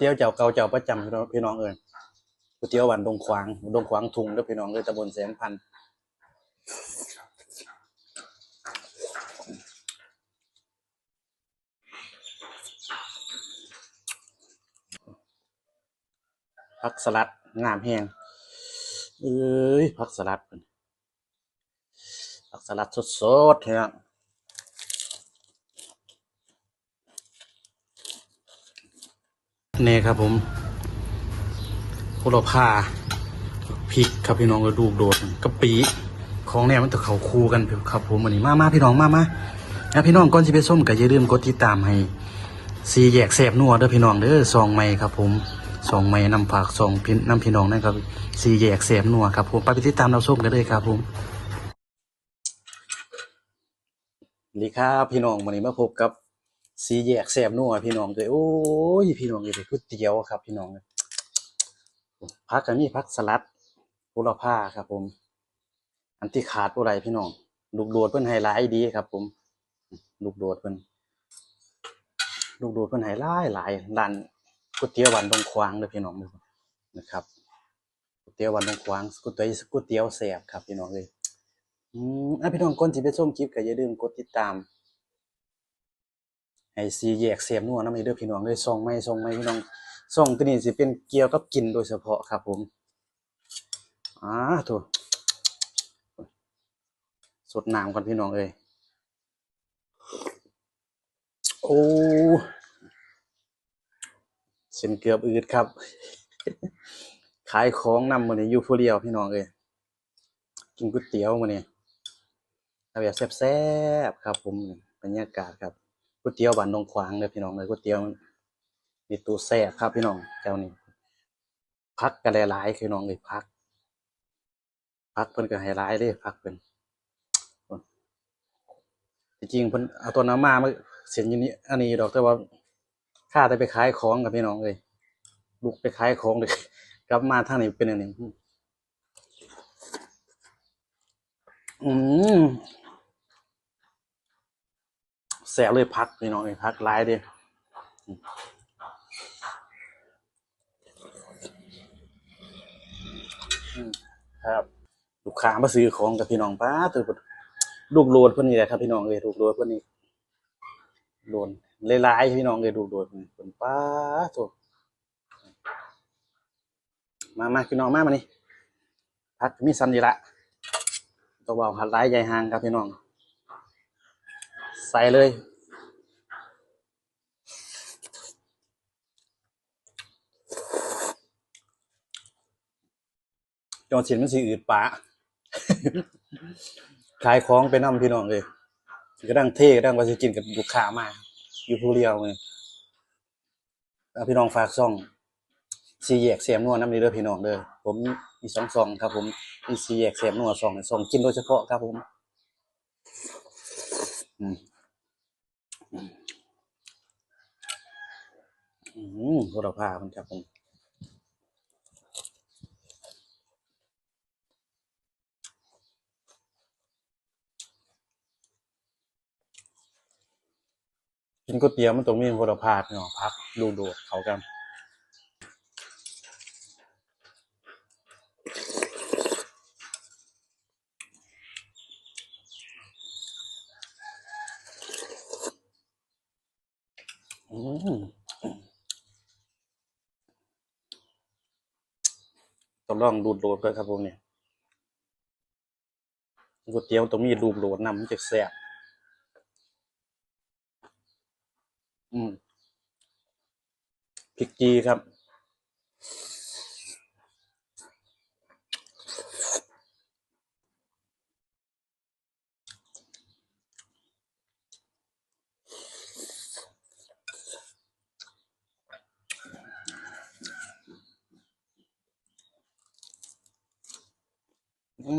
เตี๋ยวเจ้าเก่าเจ้าประจำพี่น้องพี่น้องเอ้ยก๋วยเตี๋ยวหวานดงขวางดงขวางทุงเด้อพี่น้องเอ้ยตำบลแสงพันผักสลัดงามแห้งเอ้ยผักสลัดพักสลัดสดๆเฮ้ย นี่ครับผมโหระพาพริกครับพี่น้องกระดูกโดดกะปิของเนี่ยมันจะเขาคู่กันครับผมวันนี้มามาพี่น้องมามาแล้วพี่น้องก่อนสิไปส้มก็อย่าลืมกดติดตามให้สีแยกแสบนัวเด้อพี่น้องเด้อซองใหม่ครับผมซองใหม่นำฝากซองพี่นำพี่น้องนะครับสีแยกแสบนัวครับผมไปติดตามเราส้มกันเลยครับผมดีครับพี่น้องวันนี้มาพบกับ สีแยกแสบนัวพี่น้องเลยโอ้ยพี่น้องเลยก๋วยเตี๋ยวครับ พี่น้องเลยพักกันนี่พักสลัดโหระพาครับ ผม อันที่ขาดบ่ไรพี่น้องลูกโดดเพิ่อนไฮไลท์ดีครับ ผมลูกโดดเพิ่อนลูกโดดเพิ่อนไฮไลท์หลายร้านก๋วยเตี๋ยวหวานดงควางเด้อพี่น้องเด้อนะครับก๋วยเตี๋ยวหวานดงควางก๋วยเตี๋ยวก๋วยเตี๋ยวแสบครับ พี่น้องเลยอืมอะพี่น้องก่อนสิไปชมคลิปก็อย่าลืมกดติดตาม ให้สีแยกเสียมนัวน้ำมันเด้อพี่น้องเลยส่องไม่ส่องไม่พี่น้องส่องตัวนี้สิเป็นเกี่ยวกับกินโดยเฉพาะครับผมอ่าถูกสดน้ำก่อนพี่น้องเอ้ยโอ้เส้นเกือบอืดครับ ขายของนำมันนี้อยู่ผู้เดียวพี่น้องเอ้ยกินก๋วยเตี๋ยวมันนี้เอาแบบแซ่บๆครับผมบรรยากาศครับ ก๋วยเตี๋ยวบ้านดงขวางเลยพี่น้องเลยก๋วยเตี๋ยวมีตู้แซ่ครับพี่น้องเจ้านี้พักกันหลายๆพี่น้องเลยพัก พักเพิ่นก็ให้หลายเลยพักเพิ่นจริงๆเพิ่นเอาตัวน้ำมามาเสียนอยู่นี่อันนี้ดอกแต่ว่าข้าได้ไปขายของกับพี่น้องเลยลูกไปขายของเลยกลับมาทางนี้เป็นอันนี้อืม แสบเลยพักพี่น้องเอ้ยพักร้ายเดิครับลูกค้ามาซื้อของกับพี่น้องป้าตัวลูกโลดเพิ่นนี่แหละครับพี่น้องเอ้ยลูกโลดเพิ่นนี่โดนหลายๆพี่น้องเอ้ยลูกโลดเพิ่นเพิ่นป้าตัวมามาพี่น้องมามานี่พักมีสันดีละตัวเบาหัดร้ายใหญ่ห่างครับพี่น้อง ใส่เลยจอดเสียนมันสีอืดปะขายของไปนำพี่น้องเลยก็ดังเท่ก็ดังว่าสิกินกับลูกค้ามา อยู่ผู้เดียวเลยแล้วพี่น้องฝากซ่องสีแยกเสียมนัวน้ำนี้เด้อพี่น้องเด้อผมมีสองซองครับผมมีสีแยกเสียมนัวซองซองกินโดยเฉพาะครับผม อืม อืมโหระพามันครับผมกินก๋วยเตี๋ยวมันต้องมีโหระพาเนาะพักดูดดเขากันอืมต้อง ลองดูดโหลด้วยครับผมเนี่ยก๋วยเตี๋ยวต้องมีรูดโดดนำมันจะแซ่บอืมพริกจีครับ อื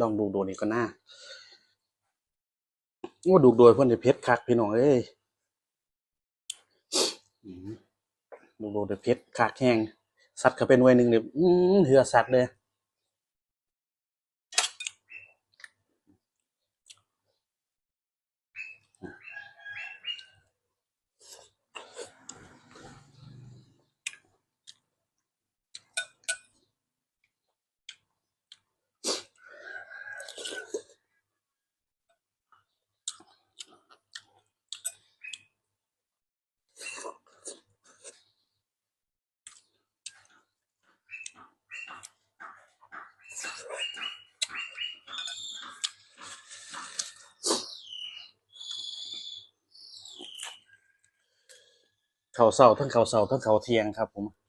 ลองดูโดนี่ก็น่าว่าดูโดยเพื่อนจะเพชรคักพี่น้องเอ้ยดูดูโดยเพชรคักแห้งสัตว์ก็เป็นไว้หนึ่งเนี่ยอืมเหือสัตว์เลย เขาวเศร้าทั้งเขาวเศร้าทั้งเขาวเทียงครับผม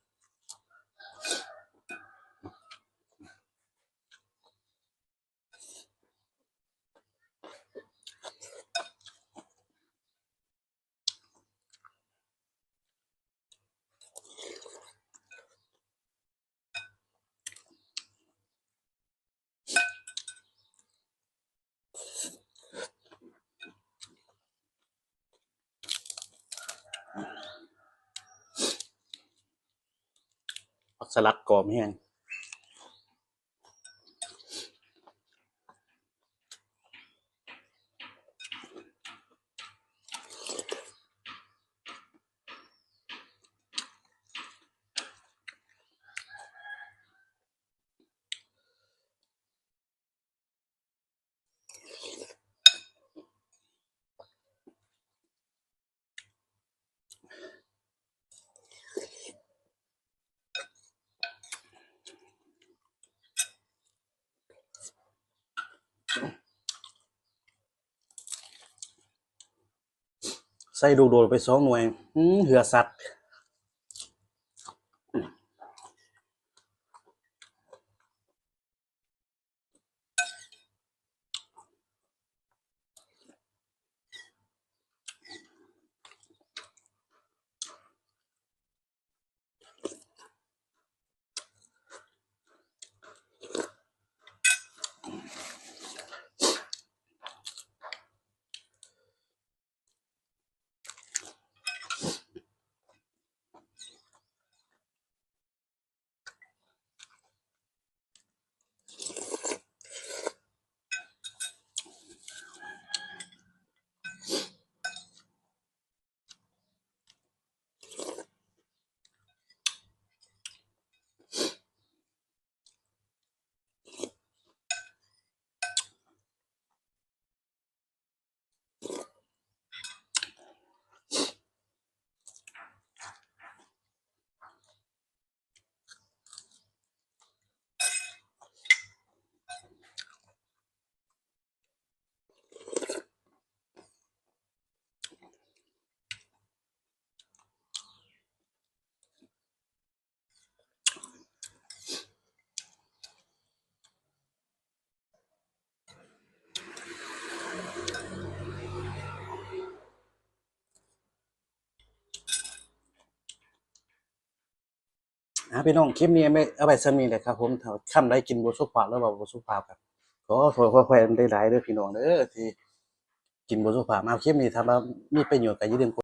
สลัดกอมแห้ง ใส่ดูโดดไปสองหน่วย อืมเหือสัตว์ อ่าพี่น้องคลิปนี้ไม่เอาไปสมีเลยครับผมข้ามได้กินบุสุภาพแล้วบอกบุสุภาพครับขอโทษขอแควนได้หลายๆเด้อพี่น้องเด้อที่กินบุสุภาพมาคลิปนี้ถ้าว่ามีประโยชน์กับย่าลืมกด